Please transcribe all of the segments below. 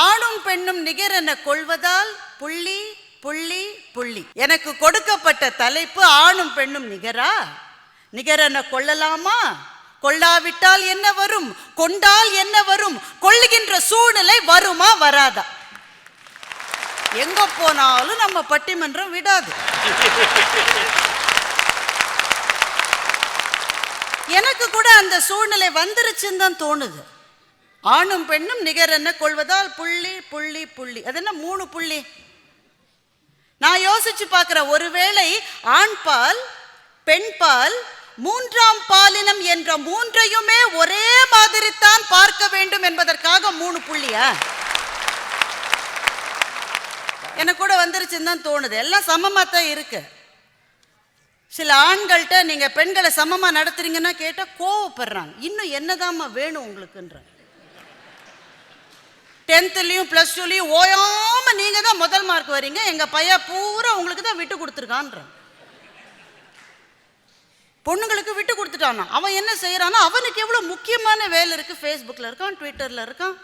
ஆணும் பெண்ணும் நிகர் என கொள்வதால் புள்ளி புள்ளி புள்ளி. எனக்கு கொடுக்கப்பட்ட தலைப்பு ஆணும் பெண்ணும் நிகரா? நிகரென கொள்ளலாமா? கொள்ளாவிட்டால் என்ன வரும்? கொண்டால் என்ன வரும்? கொள்ளுகின்ற சூழ்நிலை வருமா வராதா? எங்க போனாலும் நம்ம பட்டிமன்றம் விடாது. எனக்கு கூட அந்த சூழ்நிலை வந்துருச்சுன்னு தான் தோணுது. ஆணும் பெண்ணும் நிகர் என்ன கொள்வதால் புள்ளி புள்ளி புள்ளி. அது என்ன மூணு புள்ளி? நான் யோசிச்சு பார்க்கிறேன் ஒருவேளை ஆண் பால் பெண் பால் மூன்றாம் பாலினம் என்ற மூன்றையுமே ஒரே மாதிரி தான் பார்க்க வேண்டும் என்பதற்காக மூணு புள்ளியா? எனக்கு கூட வந்துருச்சுன்னு தான் தோணுது. எல்லாம் சமமாக தான் இருக்கு. சில ஆண்கள்கிட்ட நீங்கள் பெண்களை சமமாக நடத்துறீங்கன்னா கேட்டால் கோவப்படுறாங்க. இன்னும் என்னதாம்மா வேணும் உங்களுக்குன்ற? டென்த்துலேயும் ப்ளஸ் டூலேயும் ஓயாமல் நீங்கள் தான் முதல் மார்க் வரீங்க. எங்கள் பையன் பூரா உங்களுக்கு தான் விட்டு கொடுத்துருக்கான்ற பொண்ணுங்களுக்கு விட்டு கொடுத்துட்டானா? அவன் என்ன செய்கிறானா அவனுக்கு எவ்வளோ முக்கியமான வேலை இருக்குது ஃபேஸ்புக்கில் இருக்கான் ட்விட்டரில் இருக்கான்.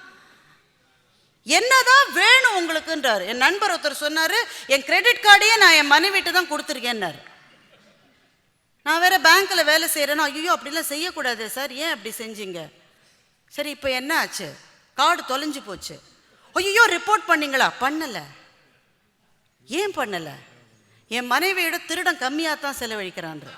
என்னதான் வேணும் உங்களுக்குன்றார். என் நண்பர் ஒருத்தர் சொன்னார் என் கிரெடிட் கார்டையே நான் என் மனைவிட்டு தான் கொடுத்துருக்கேன்னாரு நான் வேற பேங்க்கில் வேலை செய்கிறேன்னா ஐயோ அப்படிலாம் செய்யக்கூடாது சார். ஏன் அப்படி செஞ்சீங்க? சரி இப்போ என்ன ஆச்சு? கார்டு தொலைஞ்சு போச்சு. ஐயோ ரிப்போர்ட் பண்ணீங்களா? பண்ணலை. ஏன் பண்ணலை? என் மனைவியோட திருடம் கம்மியாக தான் செலவழிக்கிறான்ற.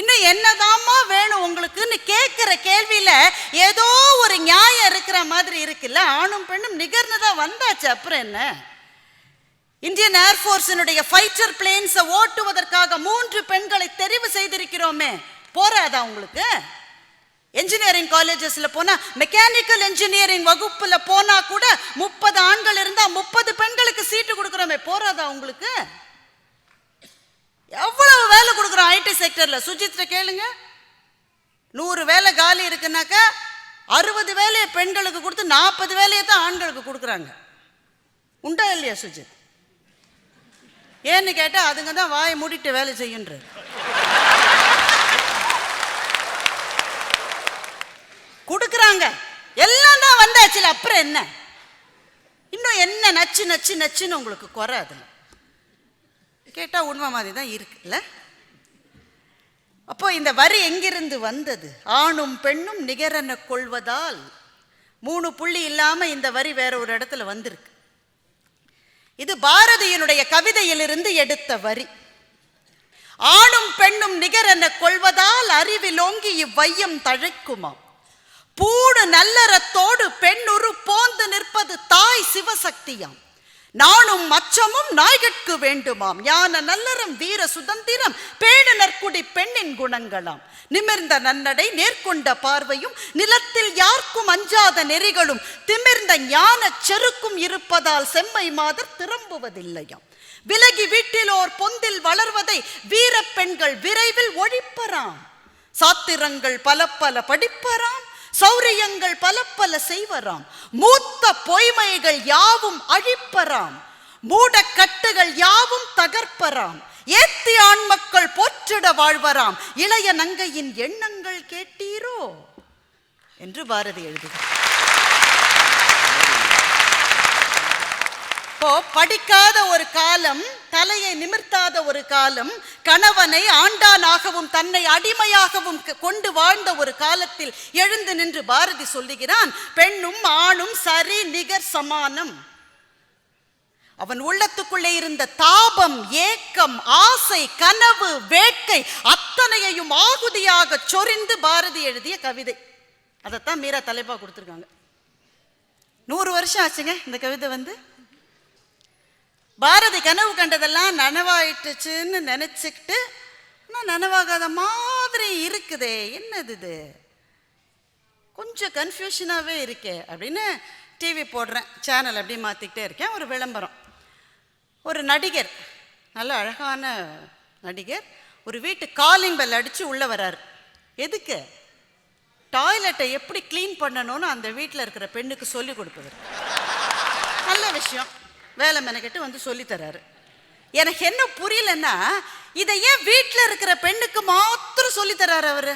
இன்னும் என்னதாம்மா வேணும் உங்களுக்குன்னு கேட்குற கேள்வியில் ஏதோ ஒரு நியாயம் இருக்கிற மாதிரி இருக்குல்ல? ஆணும் பெண்ணும் நிகர்னதா வந்தாச்சு அப்புறம் என்ன? இந்தியன் ஏர்ஃபோர்ஸினுடைய ஃபைட்டர் பிளேன்ஸை ஓட்டுவதற்காக மூன்று பெண்களை தெரிவு செய்திருக்கிறோமே. போறாதா உங்களுக்கு? என்ஜினியரிங் காலேஜஸ்ல போனா மெக்கானிக்கல் இன்ஜினியரிங் வகுப்புல போனா கூட முப்பது ஆண்கள் இருந்தா முப்பது பெண்களுக்கு சீட்டு கொடுக்குறோமே போறாதா உங்களுக்கு? எவ்வளவு வேலை கொடுக்குறோம் ஐடி செக்டர்ல சுஜித்ர கேளுங்க. நூறு வேலை காலி இருக்குனாக்கா அறுபது வேலையை பெண்களுக்கு கொடுத்து நாற்பது வேலையை தான் ஆண்களுக்கு கொடுக்குறாங்க. உண்டா இல்லையா சுஜித்? ஏன்னு கேட்டால் அதுங்க தான் வாயை மூடிட்டு வேலை செய்யுன்றது கொடுக்குறாங்க. எல்லாம் தான் வந்தாச்சுல அப்புறம் என்ன? இன்னும் என்ன நச்சு நச்சு நச்சுன்னு உங்களுக்கு குறை அதில். கேட்டால் உண்மை மாதிரி தான் இருக்குல்ல? அப்போ இந்த வரி எங்கிருந்து வந்தது? ஆணும் பெண்ணும் நிகரென கொள்வதால். மூணு புள்ளி இல்லாமல் இந்த வரி வேற ஒரு இடத்துல வந்திருக்கு. இது பாரதியினுடைய கவிதையிலிருந்து எடுத்த வரி. ஆணும் பெண்ணும் நிகரென கொள்வதால் அறிவிலோங்கி இவ்வையம் தழைக்குமாம். பூடு நல்லறத்தோடு பெண்ணுரு போந்து நிற்பது தாய் சிவசக்தியாம். நானும் மச்சமும் நாய்கட்கு வேண்டுமாம். யான நல்லறம் வீர சுதந்திரம் பேணு நற்குடி பெண்ணின் குணங்களாம். நிமிர்ந்த நன்னடை நேர்கொண்ட பார்வையும் நிலத்தில் யாருக்கும் அஞ்சாத நெறிகளும் திமிர்ந்த ஞான செருக்கும் இருப்பதால் செம்மை மாதர் திரும்புவதில்லையாம். விலகி வீட்டிலோர் பொந்தில் வளர்வதை வீர பெண்கள் விரைவில் ஒழிப்பராம். சாத்திரங்கள் பல பல படிப்பராம். சௌரியங்கள் பல பல செய்வராம். மூத்த பொய்மைகள் யாவும் அழிப்பராம். மூடக்கட்டுகள் யாவும் தகர்ப்பராம். ஏத்தி ஆண் மக்கள் போற்றிட வாழ்வராம். இளைய நங்கையின் எண்ணங்கள் கேட்டீரோ? என்று பாரதி எழுதுகிறார். அப்போ படிக்காத ஒரு காலம் தலையை நிமிர்த்தாத ஒரு காலம் கணவனை ஆண்டானாகவும் தன்னை அடிமையாகவும் கொண்டு வாழ்ந்த ஒரு காலத்தில் எழுந்து நின்று பாரதி சொல்லுகிறான் பெண்ணும் ஆணும் சரி நிகர் சமானம். அவன் உள்ளத்துக்குள்ளே இருந்த தாபம் ஏக்கம் ஆசை கனவு வேட்கை அத்தனையையும் ஆகுதியாக சொரிந்து பாரதி எழுதிய கவிதை. அதைத்தான் மீரா தலைப்பா கொடுத்துருக்காங்க. நூறு வருஷம் ஆச்சுங்க இந்த கவிதை வந்து. பாரதி கனவு கண்டதெல்லாம் நனவாயிட்டுச்சுன்னு நினச்சிக்கிட்டு ஆனால் நனவாகாத மாதிரி இருக்குதே என்னது இது? கொஞ்சம் கன்ஃபியூஷனாகவே இருக்கே அப்படின்னு டிவி போடுறேன். சேனல் அப்படி மாற்றிக்கிட்டே இருக்கேன். ஒரு விளம்பரம். ஒரு நடிகர் நல்ல அழகான நடிகர் ஒரு வீட்டு காலிங் பெல் அடித்து உள்ளே வராரு. எதுக்கு? டாய்லெட்டை எப்படி க்ளீன் பண்ணணும்னு அந்த வீட்டில் இருக்கிற பெண்ணுக்கு சொல்லி கொடுப்பது நல்ல விஷயம். வேலை மெனக்கெட்டு வந்து சொல்லித்தராரு எனக்கு என்ன புரியலன்னா இதை ஏன் வீட்டில் இருக்கிற பெண்ணுக்கு மாத்திரம் சொல்லித்தராரு அவரு?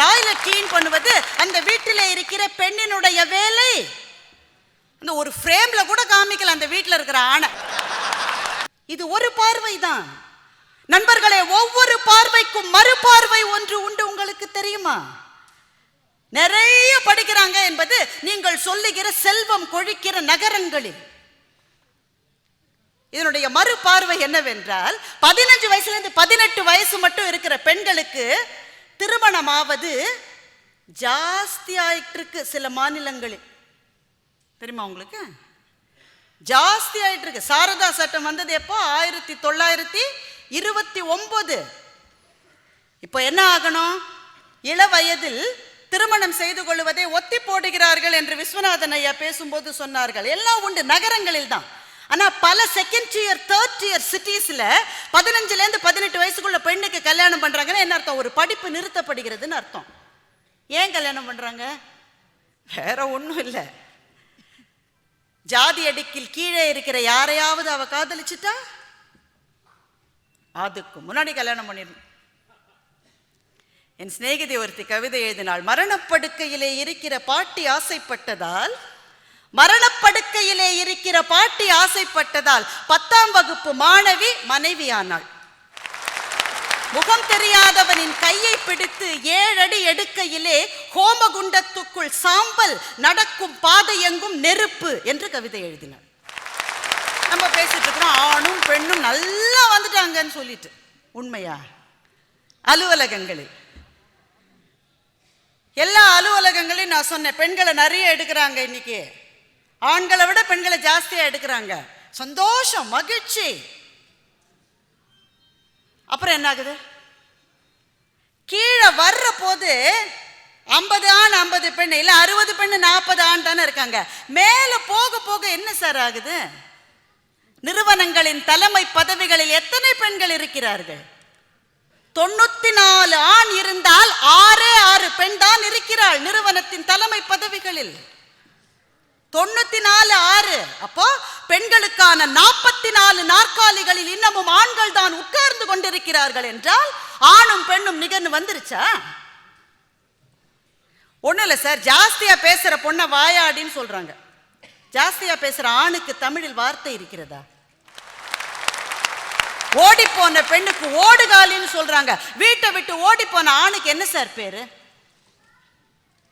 டாய்லெட் க்ளீன் பண்ணுவது அந்த வீட்டில் இருக்கிற பெண்ணினுடைய வேலை. அந்த ஒரு ஃப்ரேம்ல கூட காமிக்கல அந்த வீட்டில் இருக்கிற ஆணை. இது ஒரு பார்வை தான். நண்பர்களே ஒவ்வொரு பார்வைக்கும் மறுபார்வை ஒன்று உண்டு உங்களுக்கு தெரியுமா? நிறைய படிக்கிறாங்க என்பது நீங்கள் சொல்லுகிற செல்வம் கொழிக்கிற நகரங்களில். இதனுடைய மறுபார்வை என்னவென்றால் பதினஞ்சு வயசுலேருந்து பதினெட்டு வயசு மட்டும் இருக்கிற பெண்களுக்கு திருமணமாவது ஜாஸ்தி ஆயிட்டு இருக்கு சில மாநிலங்களில். தெரியுமா உங்களுக்கு? ஜாஸ்தி ஆயிட்டு இருக்கு சாரதா சட்டம் வந்தது எப்போ? ஆயிரத்தி தொள்ளாயிரத்தி இருபத்தி ஒன்பது இப்போ என்ன ஆகணும்? இள வயதில் திருமணம் செய்து கொள்வதை ஒத்தி போடுகிறார்கள் என்று விஸ்வநாதன் ஐயா பேசும்போது சொன்னார்கள். எல்லாம் உண்டு நகரங்களில் தான். ஆனால் பல செகண்ட் இயர் தேர்ட் இயர் சிட்டிஸில் பதினஞ்சுலேருந்து பதினெட்டு வயசுக்குள்ள பெண்ணுக்கு கல்யாணம் பண்ணுறாங்கன்னா என்ன அர்த்தம்? ஒரு படிப்பு நிறுத்தப்படுகிறதுன்னு அர்த்தம். ஏன் கல்யாணம் பண்ணுறாங்க வேற ஒன்றும் இல்லை. ஜாதி அடுக்கில் கீழே இருக்கிற யாரையாவது அவ காதலிச்சிட்டா? அதுக்கு முன்னாடி கல்யாணம் பண்ணிடணும் என் சிநேகிதி ஒருத்தி கவிதை எழுதினாள் மரணப்படுக்கையிலே இருக்கிற பாட்டி ஆசைப்பட்டதால் மரணப்படுக்கையிலே இருக்கிற பாட்டி ஆசைப்பட்டதால் பத்தாம் வகுப்பு மாணவி மனைவியானாள். முகம் தெரியாதவனின் கையை பிடித்து ஏழடி எடுக்கையிலே ஹோமகுண்டத்துக்குள் சாம்பல் நடக்கும் பாதை எங்கும் நெருப்பு என்று கவிதை எழுதினாள். நம்ம பேசிட்டு இருக்கிறோம் ஆணும் பெண்ணும் நல்லா வந்துட்டாங்கன்னு சொல்லிட்டு. உண்மையா? அலுவலகங்களில். எல்லா அலுவலகங்களையும் நான் சொன்னேன். பெண்களை நிறைய எடுக்கிறாங்க இன்னைக்கு. ஆண்களை விட பெண்களை ஜாஸ்தியாக எடுக்கிறாங்க. சந்தோஷம் மகிழ்ச்சி. அப்புறம் என்ன ஆகுது கீழே வர்ற போது ஐம்பது ஆண் ஐம்பது பெண் இல்ல அறுபது பெண் நாற்பது ஆண் தானே இருக்காங்க. மேல போக போக என்ன சார் ஆகுது? நிறுவனங்களின் தலைமை பதவிகளில் எத்தனை பெண்கள் இருக்கிறார்கள்? தொண்ணூத்தி நாலு ஆண் இருந்தால் ஆறே ஆறு பெண் தான் இருக்கிறாள் நிறுவனத்தின் தலைமை பதவிகளில். தொண்ணூத்தி நாலு ஆறு. அப்போ பெண்களுக்கான நாற்பத்தி நாலு நாற்காலிகளில் இன்னமும் ஆண்கள் தான் உட்கார்ந்து கொண்டிருக்கிறார்கள் என்றால் ஆணும் பெண்ணும் நிகழ்ந்து வந்துருச்சா? ஒன்றும் இல்லை சார் ஜாஸ்தியா பேசுற பொண்ணை வாயாடின்னு சொல்றாங்க. ஜாஸ்தியா பேசுற ஆணுக்கு தமிழில் வார்த்தை இருக்கிறதா? ஓடி போன பெண்ணுக்கு ஓடுகாலின்னு சொல்றாங்க. வீட்டை விட்டு ஓடி போன ஆணுக்கு என்ன சார் பேரு?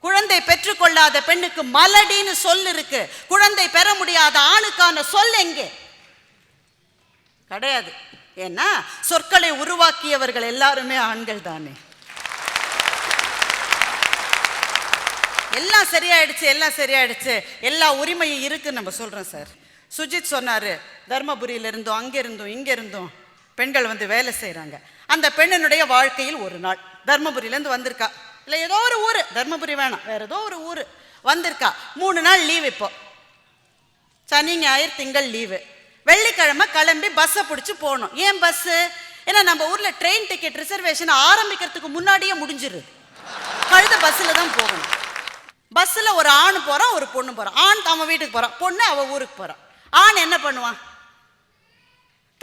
குழந்தை பெற்றுக்கொள்ளாத பெண்ணுக்கு மலடின்னு சொல் இருக்கு. குழந்தை பெற முடியாத ஆணுக்கான சொல் எங்கே? கிடையாது. ஏன்னா சொற்களை உருவாக்கியவர்கள் எல்லாருமே ஆண்கள் தானே. எல்லாம் சரியாயிடுச்சு எல்லாம் சரியாயிடுச்சு. எல்லா உரிமையும் இருக்குன்னு நம்ம சொல்றோம் சார். சுஜித் சொன்னாரு தர்மபுரியில இருந்தோம் அங்கே இருந்தோம் இங்கே இருந்தோம் பெண்கள் வந்து வேலை செய்கிறாங்க அந்த பெண்ணினுடைய வாழ்க்கையில் ஒரு நாள் தர்மபுரியிலேருந்து வந்திருக்கா. இல்லை ஏதோ ஒரு ஊர். தர்மபுரி வேணாம். வேறு ஏதோ ஒரு ஊர் வந்திருக்கா. மூணு நாள் லீவ் இப்போ. சனி ஞாயிறு திங்கள் லீவு வெள்ளிக்கிழமை கிளம்பி பஸ்ஸை பிடிச்சி போகணும். ஏன் பஸ்ஸு ஏன்னா நம்ம ஊரில் ட்ரெயின் டிக்கெட் ரிசர்வேஷன் ஆரம்பிக்கிறதுக்கு முன்னாடியே முடிஞ்சிருது. கழுத பஸ்ஸில் தான் போகணும். பஸ்ஸில் ஒரு ஆண் போகிறான் ஒரு பொண்ணு போகிறான் ஆண் அவன் வீட்டுக்கு போகிறான் பொண்ணு அவள் ஊருக்கு போகிறான் ஆண் என்ன பண்ணுவான்?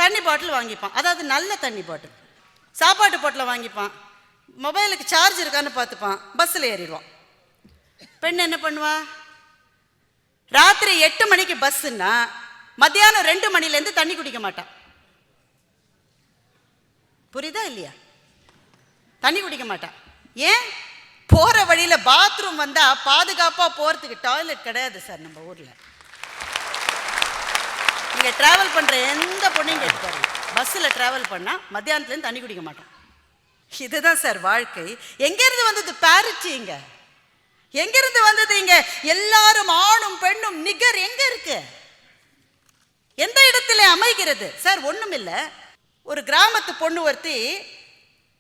தண்ணி பாட்டில் வாங்கிப்பான். அதாவது நல்ல தண்ணி பாட்டில். சாப்பாட்டு பாட்டில் வாங்கிப்பான். மொபைலுக்கு சார்ஜ் இருக்கான்னு பார்த்துப்பான். பஸ்ஸில் ஏறிடுவான். பெண் என்ன பண்ணுவா? ராத்திரி எட்டு மணிக்கு பஸ்ஸுன்னா மத்தியானம் ரெண்டு மணிலேருந்து தண்ணி குடிக்க மாட்டான் புரியுதா இல்லையா? தண்ணி குடிக்க மாட்டான் ஏன்? போகிற வழியில் பாத்ரூம் வந்தால் பாதுகாப்பாக போகிறதுக்கு டாய்லெட் கிடையாது சார் நம்ம ஊரில். நீங்கள் ட்ராவல் பண்ணுற எந்த பொண்ணையும் கேட்டு பாருங்க ட்ராவல் பண்ணால் மத்தியானத்துலேருந்து தண்ணி குடிக்க மாட்டோம். இதுதான் சார் வாழ்க்கை. எங்கேருந்து வந்தது பேரிச்சு இங்கே? எங்கேருந்து வந்தது இங்க? எல்லாரும் ஆணும் பெண்ணும் நிகர் எங்க இருக்கு? எந்த இடத்துல அமைகிறது? சார் ஒண்ணும் இல்ல. ஒரு கிராமத்து பொண்ணு ஒருத்தி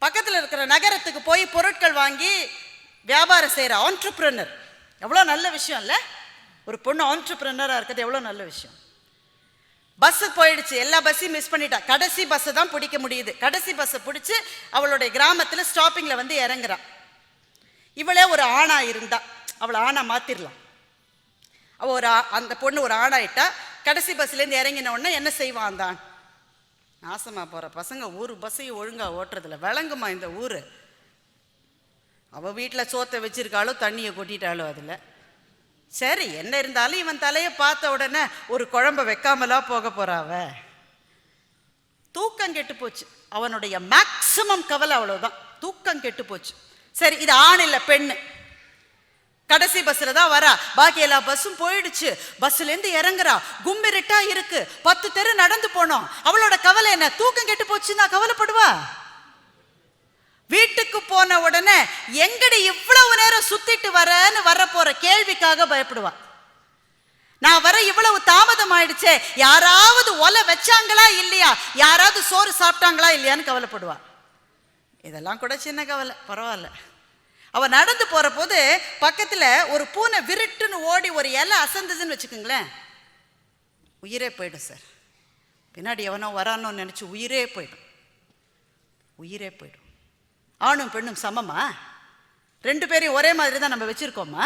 பக்கத்துல இருக்கிற நகரத்துக்கு போய் பொருட்கள் வாங்கி வியாபாரம் செய்யற ஆண்டர்பிரனர் எவ்வளோ நல்ல விஷயம் இல்ல? ஒரு பொண்ணு ஆண்டர்பிரினரா இருக்கிறது எவ்வளோ நல்ல விஷயம்? பஸ் போயிடுச்சு. எல்லா பஸ்ஸையும் மிஸ் பண்ணிட்டா. கடைசி பஸ்ஸை தான் பிடிக்க முடியுது. கடைசி பஸ்ஸை பிடிச்சி அவளுடைய கிராமத்தில் ஸ்டாப்பிங்கில் வந்து இறங்குறான் இவளே ஒரு ஆணா இருந்தா. அவளை ஆணா மாத்திரலாம். அவ ஒரு ஆ- அந்த பொண்ணு ஒரு ஆணாயிட்டா. கடைசி பஸ்லேருந்து இறங்கின உடனே என்ன செய்வான் தான் நாசமாக நாசமா போற பசங்க. ஊர் பஸ்ஸையும் ஒழுங்கா ஓட்டுறதில்ல. விளங்குமா இந்த ஊர்? அவ வீட்டில் சோத்தை வச்சிருக்காளோ தண்ணியை கொட்டிட்டாளோ அதில். சரி என்ன இருந்தாலும் இவன் தலையை பார்த்த உடனே ஒரு குழம்ப வைக்காமலா போக போறாவ. தூக்கம் கெட்டு போச்சு. அவனுடைய மேக்சிமம் கவலை அவ்வளோதான் தூக்கம் கெட்டு போச்சு. சரி இது ஆண் இல்லை பெண்ணு கடைசி பஸ்ஸில் தான் வரா. பாக்கி எல்லா பஸ்ஸும் போயிடுச்சு. பஸ்ஸுலேருந்து இறங்குறா. கும்பிரிட்டா இருக்கு. பத்து தெரு நடந்து போனோம். அவளோட கவலை என்ன? தூக்கம் கெட்டு போச்சுன்னா கவலைப்படுவா? வீட்டுக்கு போன உடனே எங்கடி இவ்வளவு நேரம் சுத்திட்டு வரன்னு வர போற கேள்விக்காக பயப்படுவா. நான் வர இவ்வளவு தாமதம் ஆயிடுச்சே யாராவது ஒலை வச்சாங்களா இல்லையா? யாராவது சோறு சாப்பிட்டாங்களா இல்லையான்னு கவலைப்படுவா. இதெல்லாம் கூட சின்ன கவலை பரவாயில்ல. அவ நடந்து போற போது பக்கத்துல ஒரு பூனை விருட்டுன்னு ஓடி ஒரு இலை அசந்ததுன்னு வச்சுக்கோங்களேன். உயிரே போயிடும் சார். பின்னாடி எவனோ வரானோன்னு நினைச்சு உயிரே போயிடும். உயிரே போயிடும். ஆணும் பெண்ணும் சமமா? ரெண்டு பேரையும் ஒரே மாதிரி தான் நம்ம வச்சிருக்கோமா?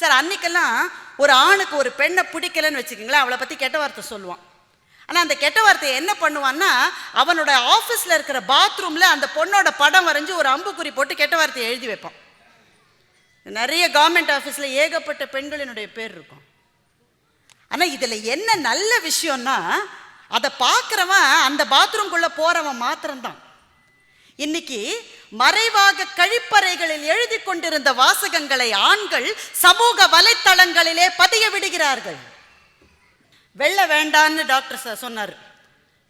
சார் அன்னைக்கெல்லாம் ஒரு ஆணுக்கு ஒரு பெண்ணை பிடிக்கலன்னு வச்சுக்கோங்களேன் அவளை பத்தி கெட்ட வார்த்தை சொல்லுவான். ஆனா அந்த கெட்ட வார்த்தையை என்ன பண்ணுவான்னா அவனோட ஆபீஸ்ல இருக்கிற பாத்ரூம்ல அந்த பொண்ணோட படம் வரைஞ்சி ஒரு அம்புக்குறி போட்டு கெட்ட வார்த்தையை எழுதி வைப்பான். நிறைய கவர்மெண்ட் ஆஃபீஸில் ஏகப்பட்ட பெண்களினுடைய பேர் இருக்கும். ஆனால் இதில் என்ன நல்ல விஷயம்னா அதை பார்க்குறவன் அந்த பாத்ரூம்குள்ளே போகிறவன் மாத்திரம்தான். இன்னைக்கு மறைவாக கழிப்பறைகளில் எழுதி கொண்டிருந்த வாசகங்களை ஆண்கள் சமூக வலைத்தளங்களிலே பதிய விடுகிறார்கள். வெள்ளை வேண்டான்னு டாக்டர் சார் சொன்னார்.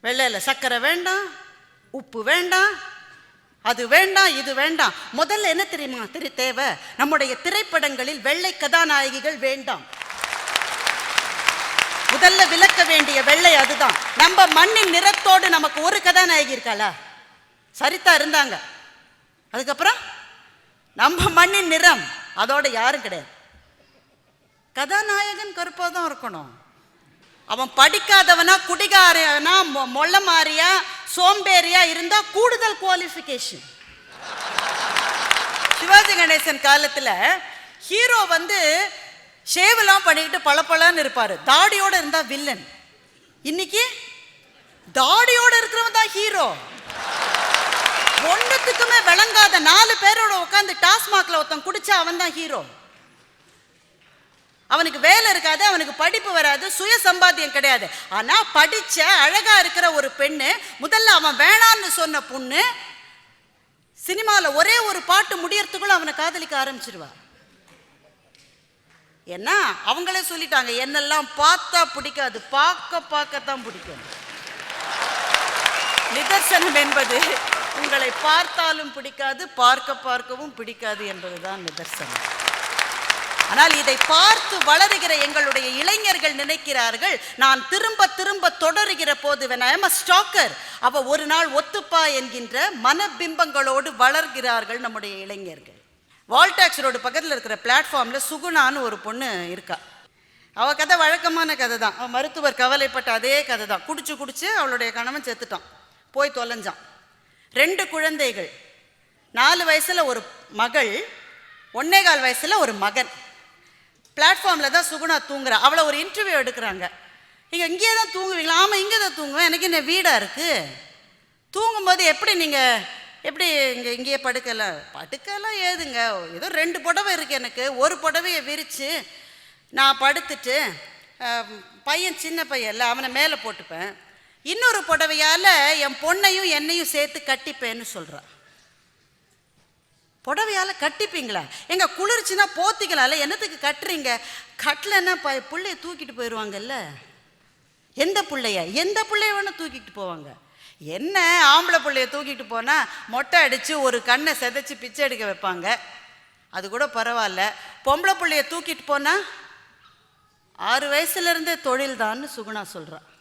வெள்ளையில் சர்க்கரை வேண்டாம் உப்பு வேண்டாம் அது வேண்டாம் இது வேண்டாம். முதல்ல என்ன தெரியுமா? தெரி தேவை நம்முடைய திரைப்படங்களில் வெள்ளை கதாநாயகிகள் வேண்டாம். முதல்ல விளக்க வேண்டிய வெள்ளை அதுதான். நம்ம மண்ணின் நிறத்தோடு நமக்கு ஒரு கதாநாயகி இருக்காளா? சரிதா இருந்தாங்க. அதுக்கப்புறம் நம்ம மண்ணின் நிறம் அதோட யாரும் கிடையாது. கதாநாயகன் கருப்பாக தான் இருக்கணும். அவன் படிக்காதவனா குடிகாரனா மொ- மொள்ள மாறியா சோம்பேறியா இருந்தா கூடுதல் குவாலிஃபிகேஷன் சிவாஜி கணேசன் காலத்தில் ஹீரோ வந்து ஷேவெல்லாம் பண்ணிக்கிட்டு பளபளன்னு இருப்பார். தாடியோட இருந்தால் வில்லன் இன்னைக்கு தாடியோட இருக்கிறவன் தான் ஹீரோ ஒண்ணுத்துக்குமே விளங்காத நாலு பேரோட உட்காந்து டாஸ்மாக்ல ஒருத்தன் குடிச்சா அவன் தான் ஹீரோ அவனுக்கு வேலை இருக்காது அவனுக்கு படிப்பு வராது சுய சம்பாத்தியம் கிடையாது. ஆனா படிச்ச அழகா இருக்கிற ஒரு பெண்ணு முதல்ல அவன் வேணான்னு சொன்ன பொண்ணு சினிமாவில் ஒரே ஒரு பாட்டு முடியறதுக்குள்ள அவனை காதலிக்க ஆரம்பிச்சிருவான் ஏன்னா அவங்களே சொல்லிட்டாங்க என்னெல்லாம் பார்த்தா பிடிக்காது பார்க்க பார்க்கத்தான் பிடிக்கும். நிதர்சனம் என்பது உங்களை பார்த்தாலும் பிடிக்காது பார்க்க பார்க்கவும் பிடிக்காது என்பதுதான் நிதர்சனம். ஆனால் இதை பார்த்து வளருகிற எங்களுடைய இளைஞர்கள் நினைக்கிறார்கள் நான் திரும்ப திரும்ப தொடருகிற போது when ஸ்டாக்கர் அவ ஒரு நாள் ஒத்துப்பா என்கின்ற மனபிம்பங்களோடு வளர்கிறார்கள் நம்முடைய இளைஞர்கள். வால்டாக்ஸ் ரோடு பக்கத்தில் இருக்கிற பிளாட்ஃபார்மில் சுகுணான்னு ஒரு பொண்ணு இருக்கா. அவள் கதை வழக்கமான கதை தான் அவ மருத்துவர் கவலைப்பட்ட அதே கதை தான் குடிச்சு குடிச்சு அவளுடைய கணவன் செத்துட்டான். போய் தொலைஞ்சான். ரெண்டு குழந்தைகள். நாலு வயசில் ஒரு மகள் ஒன்னே கால் வயசில் ஒரு மகன். பிளாட்ஃபார்மில் தான் சுகுணா தூங்குறா. அவளை ஒரு இன்டர்வியூ எடுக்கிறாங்க. நீங்கள் இங்கேயே தான் தூங்குவீங்களா? ஆமாம் இங்கே தான் தூங்குவேன். எனக்கு என்ன வீடாக இருக்குது தூங்கும்போது எப்படி நீங்கள் எப்படி இங்கே இங்கேயே படுக்கல படுக்கலாம் ஏதுங்க? ஏதோ ரெண்டு புடவை இருக்குது எனக்கு. ஒரு புடவையை விரித்து நான் படுத்துட்டு பையன் சின்ன பையன் இல்லை அவனை மேலே போட்டுப்பேன். இன்னொரு புடவையால் என் பொண்ணையும் என்னையும் சேர்த்து கட்டிப்பேன்னு சொல்கிறான் புடவையால் கட்டிப்பீங்களா? எங்கள் குளிர்ச்சினா போத்திக்கலாம்ல என்னத்துக்கு கட்டுறீங்க? கட்டலைன்னா ப பிள்ளைய தூக்கிட்டு போயிடுவாங்கல்ல எந்த பிள்ளைய? எந்த பிள்ளைய வேணால் தூக்கிட்டு போவாங்க? என்ன ஆம்பளை பிள்ளைய தூக்கிட்டு போனால் மொட்டை அடித்து ஒரு கண்ணை செதைச்சி பிச்சை எடுக்க வைப்பாங்க? அது கூட பரவாயில்ல. பொம்பளை பிள்ளைய தூக்கிட்டு போனால் ஆறு வயசுலேருந்தே இருந்தே சுகுணா சொல்கிறான்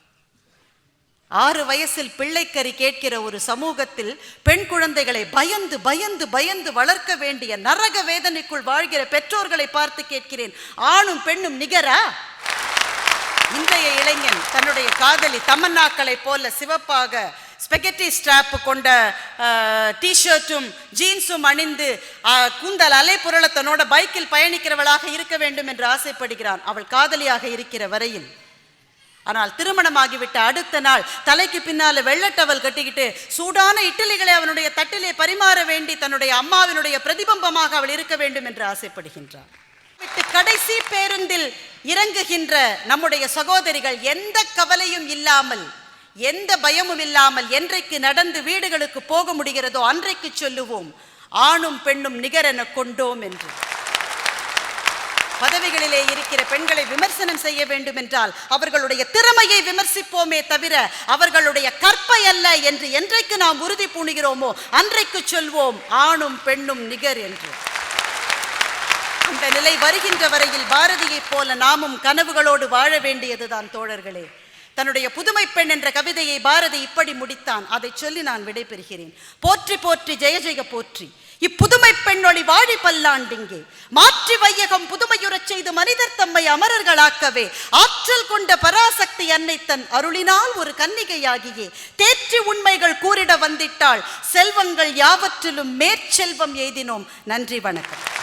ஆறு வயசில் பிள்ளைக்கறி கேட்கிற ஒரு சமூகத்தில் பெண் குழந்தைகளை பயந்து பயந்து பயந்து வளர்க்க வேண்டிய நரக வேதனைக்குள் வாழ்கிற பெற்றோர்களை பார்த்து கேட்கிறேன். ஆணும் பெண்ணும் நிகரா? இன்றைய இளைஞன் தன்னுடைய காதலி தமன்னாக்களை போல சிவப்பாக ஸ்பெகட்டி ஸ்ட்ராப் கொண்ட டிஷர்ட்டும் ஜீன்ஸும் அணிந்து கூந்தல் அலை தன்னோட பைக்கில் பயணிக்கிறவளாக இருக்க வேண்டும் என்று ஆசைப்படுகிறான். அவள் காதலியாக இருக்கிற வரையில். ஆனால் திருமணமாகிவிட்ட அடுத்த நாள் தலைக்கு பின்னால வெள்ளட்டவல் கட்டிக்கிட்டு சூடான இட்டலிகளை அவனுடைய தட்டிலே பரிமாற வேண்டி தன்னுடைய அம்மாவினுடைய பிரதிபம்பமாக அவள் இருக்க வேண்டும் என்று ஆசைப்படுகின்றான். கடைசி பேருந்தில் இறங்குகின்ற நம்முடைய சகோதரிகள் எந்த கவலையும் இல்லாமல் எந்த பயமும் இல்லாமல் என்றைக்கு நடந்து வீடுகளுக்கு போக முடிகிறதோ அன்றைக்கு சொல்லுவோம் ஆணும் பெண்ணும் நிகரென கொண்டோம் என்று. பதவிகளிலே இருக்கிற பெண்களை விமர்சனம் செய்ய வேண்டும் என்றால் அவர்களுடைய திறமையை விமர்சிப்போமே தவிர அவர்களுடைய கற்பை அல்ல என்று என்றைக்கு நாம் உறுதி பூணுகிறோமோ அன்றைக்கு சொல்வோம் ஆணும் பெண்ணும் நிகர் என்று. அந்த நிலை வருகின்ற வரையில் பாரதியைப் போல நாமும் கனவுகளோடு வாழ வேண்டியதுதான் தோழர்களே. தன்னுடைய புதுமை பெண் என்ற கவிதையை பாரதி இப்படி முடித்தான். அதை சொல்லி நான் விடைபெறுகிறேன். போற்றி போற்றி ஜெய ஜெய போற்றி. இப்புதுமை பெண்ணொளி வாழி பல்லாண்டிங்கே. மாற்றி வையகம் புதுமையுறச் செய்து மனிதர் தம்மை அமரர்களாக்கவே. ஆற்றல் கொண்ட பராசக்தி அன்னை தன் அருளினால் ஒரு கன்னிகையாகியே. தேற்றி உண்மைகள் கூறிட வந்திட்டால் செல்வங்கள் யாவற்றிலும் மேற்செல்வம் எய்தினோம். நன்றி வணக்கம்.